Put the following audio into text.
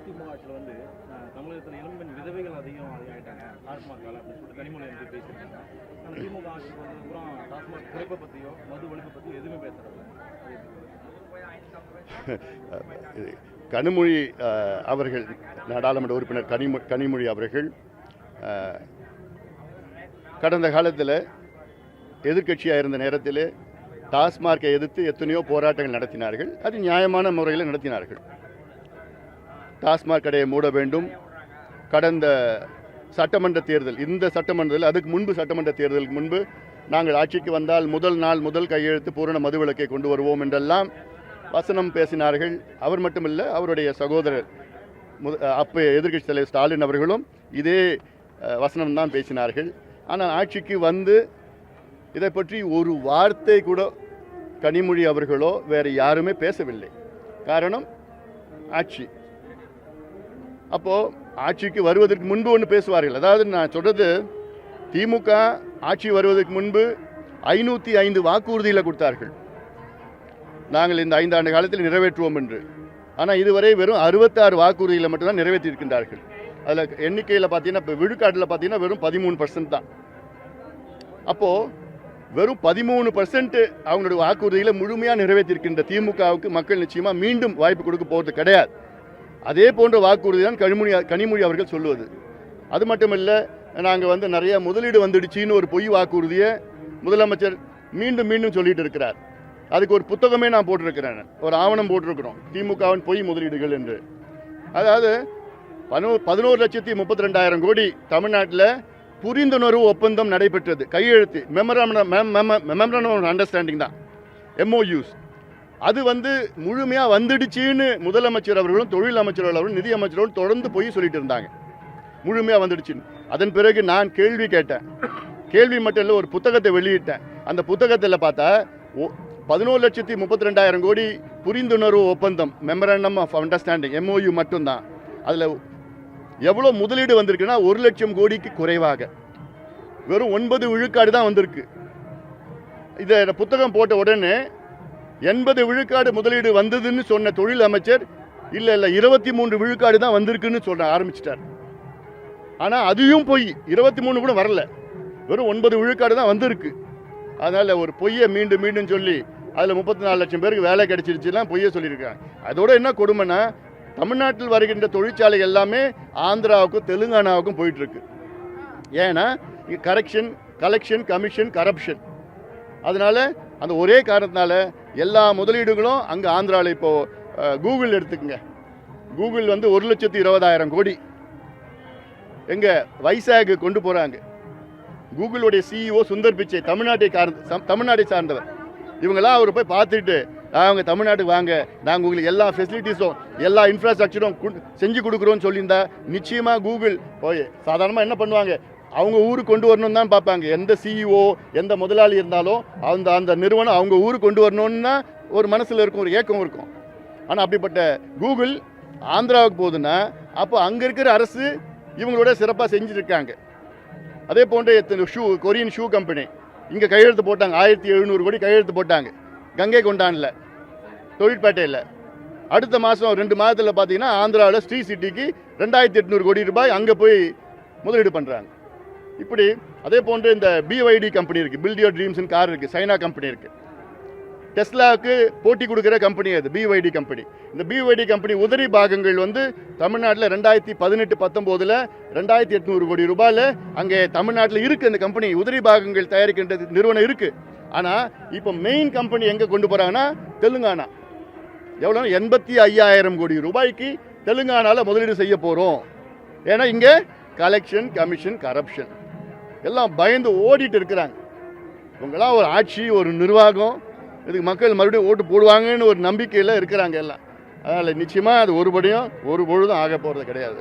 அதிமுக ஆட்சியில் வந்து தமிழகத்தில் இளம்பெண் விதவைகள் அதிகம் ஆகிட்டாங்க. டாஸ்மாகால் அப்படின்னு சொல்லிட்டு கனிமொழி வந்து பேசியிருக்காங்க. ஆனால் திமுக ஆட்சிக்கு வந்து பூரா டாஸ்மாக் குறைப்பை பற்றியோ மது ஒழிப்பை பற்றியோ எதுவுமே பேசுறது கனிமொழி அவர்கள் நாடாளுமன்ற உறுப்பினர் கனிமொ கனிமொழி அவர்கள் கடந்த காலத்தில் எதிர்கட்சியாக இருந்த நேரத்தில் டாஸ்மார்க்கை எதிர்த்து எத்தனையோ போராட்டங்கள் நடத்தினார்கள். அது நியாயமான முறையில் நடத்தினார்கள். டாஸ்மாக் கடையை மூட வேண்டும். கடந்த சட்டமன்ற தேர்தல் இந்த சட்டமன்றத்தில் அதுக்கு முன்பு சட்டமன்ற தேர்தலுக்கு முன்பு நாங்கள் ஆட்சிக்கு வந்தால் முதல் நாள் முதல் கையெழுத்து பூரண மதுவிலக்கை கொண்டு வருவோம் என்றெல்லாம் வசனம் பேசினார்கள். அவர் மட்டுமல்ல அவருடைய சகோதரர் மு அப்போ எதிர்க்கட்சி தலைவர் ஸ்டாலின் அவர்களும் இதே வசனம் தான் பேசினார்கள். ஆனால் ஆட்சிக்கு வந்து இதை பற்றி ஒரு வார்த்தை கூட கனிமொழி அவர்களோ வேறு யாருமே பேசவில்லை. காரணம் ஆட்சி. அப்போது ஆட்சிக்கு வருவதற்கு முன்பு ஒன்று பேசுவார்கள். அதாவது நான் சொல்கிறது திமுக ஆட்சி வருவதற்கு முன்பு ஐநூற்றி ஐந்து வாக்குறுதியில் கொடுத்தார்கள். நாங்கள் இந்த ஐந்தாண்டு காலத்தில் நிறைவேற்றுவோம் என்று. ஆனால் இதுவரை வெறும் அறுபத்தாறு வாக்குறுதியில் மட்டும்தான் நிறைவேற்றியிருக்கின்றார்கள். அதில் எண்ணிக்கையில் பார்த்தீங்கன்னா இப்போ விழுக்காட்டில் பார்த்தீங்கன்னா வெறும் பதிமூணு பர்சன்ட் தான். அப்போது வெறும் பதிமூணு பர்சன்ட் அவங்களுடைய வாக்குறுதியில் முழுமையாக நிறைவேற்றியிருக்கின்ற திமுகவுக்கு மக்கள் நிச்சயமாக மீண்டும் வாய்ப்பு கொடுக்க போகிறது கிடையாது. அதே போன்ற வாக்குறுதி தான் கனிமொழி கனிமொழி அவர்கள் சொல்லுவது. அது மட்டுமில்லை நாங்கள் வந்து நிறைய முதலீடு வந்துடுச்சின்னு ஒரு பொய் வாக்குறுதியை முதலமைச்சர் மீண்டும் மீண்டும் சொல்லிட்டு இருக்கிறார். அதுக்கு ஒரு புத்தகமே நான் போட்டிருக்கிறேன். ஒரு ஆவணம் போட்டிருக்கிறோம். திமுகவின் பொய் முதலீடுகள் என்று. அதாவது பனோ பதினோரு லட்சத்தி முப்பத்தி ரெண்டாயிரம் கோடி தமிழ்நாட்டில் புரிந்துணர்வு ஒப்பந்தம் நடைபெற்றது. கையெழுத்து. மெமரம் மெமரம் அண்டர்ஸ்டாண்டிங் தான். எம்ஓயூஸ் அது வந்து முழுமையாக வந்துடுச்சுன்னு முதலமைச்சர் அவர்களும் தொழில் அமைச்சர் அவர்களும் நிதி அமைச்சர்களும் தொடர்ந்து போய் சொல்லிட்டு இருந்தாங்க. முழுமையாக வந்துடுச்சுன்னு. அதன் பிறகு நான் கேள்வி கேட்டேன். கேள்வி மட்டும் இல்லை ஒரு புத்தகத்தை வெளியிட்டேன். அந்த புத்தகத்தில் பார்த்தா ஒ- பதினோரு லட்சத்தி முப்பத்தி ரெண்டாயிரம் கோடி புரிந்துணர்வு ஒப்பந்தம் மெமரண்டம் ஆஃப் அண்டர்ஸ்டாண்டிங் எம்ஓயு மட்டும்தான். அதில் எவ்வளோ முதலீடு வந்திருக்குன்னா ஒரு லட்சம் கோடிக்கு குறைவாக. வெறும் ஒன்பது விழுக்காடு தான் வந்திருக்கு. இதை புத்தகம் போட்ட உடனே எண்பது விழுக்காடு முதலீடு வந்ததுன்னு சொன்ன தொழில் அமைச்சர் இல்லை இல்லை இருபத்தி மூன்று விழுக்காடு தான் வந்திருக்குன்னு சொல்ல ஆரம்பிச்சிட்டார். ஆனால் அதையும் பொய் இருபத்தி மூணு கூட வரல. வெறும் ஒன்பது விழுக்காடு தான் வந்திருக்கு. அதனால் ஒரு பொய்யை மீண்டும் மீண்டும் சொல்லி அதில் முப்பத்தி நாலு லட்சம் பேருக்கு வேலை கிடைச்சிருச்சுலாம் பொய்யை சொல்லியிருக்காங்க. அதோட என்ன கொடுமைன்னா தமிழ்நாட்டில் வருகின்ற தொழிற்சாலை எல்லாமே ஆந்திராவுக்கும் தெலுங்கானாவுக்கும் போயிட்டுருக்கு. ஏன்னா கரெக்ஷன் கலெக்ஷன் கமிஷன் கரப்ஷன் அதனால அந்த ஒரே காரணத்தினால எல்லா முதலீடுகளும் அங்கே ஆந்திராவில் இப்போ கூகுள் எடுத்துக்கங்க. கூகுள் வந்து ஒரு லட்சத்தி இருபதாயிரம் கோடி. எங்கே வைசாக் கொண்டு போகிறாங்க கூகுளுடைய சிஇஓ சுந்தர் பிச்சை தமிழ்நாட்டை சார்ந்த சம்- தமிழ்நாட்டை சார்ந்தவர். இவங்கெல்லாம் அவர் போய் பார்த்துட்டு அவங்க தமிழ்நாட்டுக்கு வாங்க. நாங்கள் உங்களுக்கு எல்லா ஃபெசிலிட்டிஸும் எல்லா இன்ஃப்ராஸ்ட்ரக்சரும் செஞ்சு கொடுக்குறோன்னு சொல்லியிருந்தா நிச்சயமாக கூகுள் போய் சாதாரணமாக என்ன பண்ணுவாங்க? அவங்க ஊருக்கு கொண்டு வரணும்னு தான் பார்ப்பாங்க. எந்த சிஇஓ எந்த முதலாளி இருந்தாலும் அந்த அந்த நிறுவனம் அவங்க ஊருக்கு கொண்டு வரணும்னு தான் ஒரு மனசில் இருக்கும் ஒரு ஏக்கம் இருக்கும். ஆனால் அப்படிப்பட்ட கூகுள் ஆந்திராவுக்கு போகுதுன்னா அப்போ அங்கே இருக்கிற அரசு இவங்களோட சிறப்பாக செஞ்சுருக்காங்க. அதே போன்ற எத்தனை ஷூ கொரியன் ஷூ கம்பெனி இங்கே கையெழுத்து போட்டாங்க. ஆயிரத்தி எழுநூறு கோடி கையெழுத்து போட்டாங்க. கங்கை கொண்டானில் தொழிற்பேட்டையில். அடுத்த மாதம் ரெண்டு மாதத்தில் பார்த்தீங்கன்னா ஆந்திராவில் ஸ்ரீ சிட்டிக்கு ரெண்டாயிரத்தி எட்நூறு கோடி ரூபாய் அங்கே போய் முதலீடு பண்ணுறாங்க இப்படி அதே போன்று இந்த பிஒய்டி கம்பெனி இருக்குது பில்ட் யோர் ட்ரீம்ஸ்னு கார் இருக்குது சைனா கம்பெனி இருக்குது டெஸ்லாவுக்கு போட்டி கொடுக்குற கம்பெனி அது பிஒய்டி கம்பெனி இந்த பிஒய்டி கம்பெனி உதிரி பாகங்கள் வந்து தமிழ்நாட்டில் ரெண்டாயிரத்தி பதினெட்டு பத்தொம்போதில் ரெண்டாயிரத்தி எட்நூறு கோடி ரூபாயில் அங்கே தமிழ்நாட்டில் இருக்குது அந்த கம்பெனி உதிரி பாகங்கள் தயாரிக்கின்ற நிறுவனம் இருக்குது ஆனால் இப்போ மெயின் கம்பெனி எங்கே கொண்டு போகிறாங்கன்னா தெலுங்கானா. எவ்வளோ எண்பத்தி ஐயாயிரம் கோடி ரூபாய்க்கு தெலுங்கானாவில் முதலீடு செய்ய போகிறோம் ஏன்னா இங்கே கலெக்ஷன் கமிஷன் கரப்ஷன் எல்லாம் பயந்து ஓடிட்டு இருக்கிறாங்க. இவங்கெல்லாம் ஒரு ஆட்சி ஒரு நிர்வாகம். இதுக்கு மக்கள் மறுபடியும் ஓட்டு போடுவாங்கன்னு ஒரு நம்பிக்கையில் இருக்கிறாங்க எல்லாம். அதனால் நிச்சயமாக அது ஒருபடியும் ஒரு பொழுதும் ஆக போகிறது கிடையாது.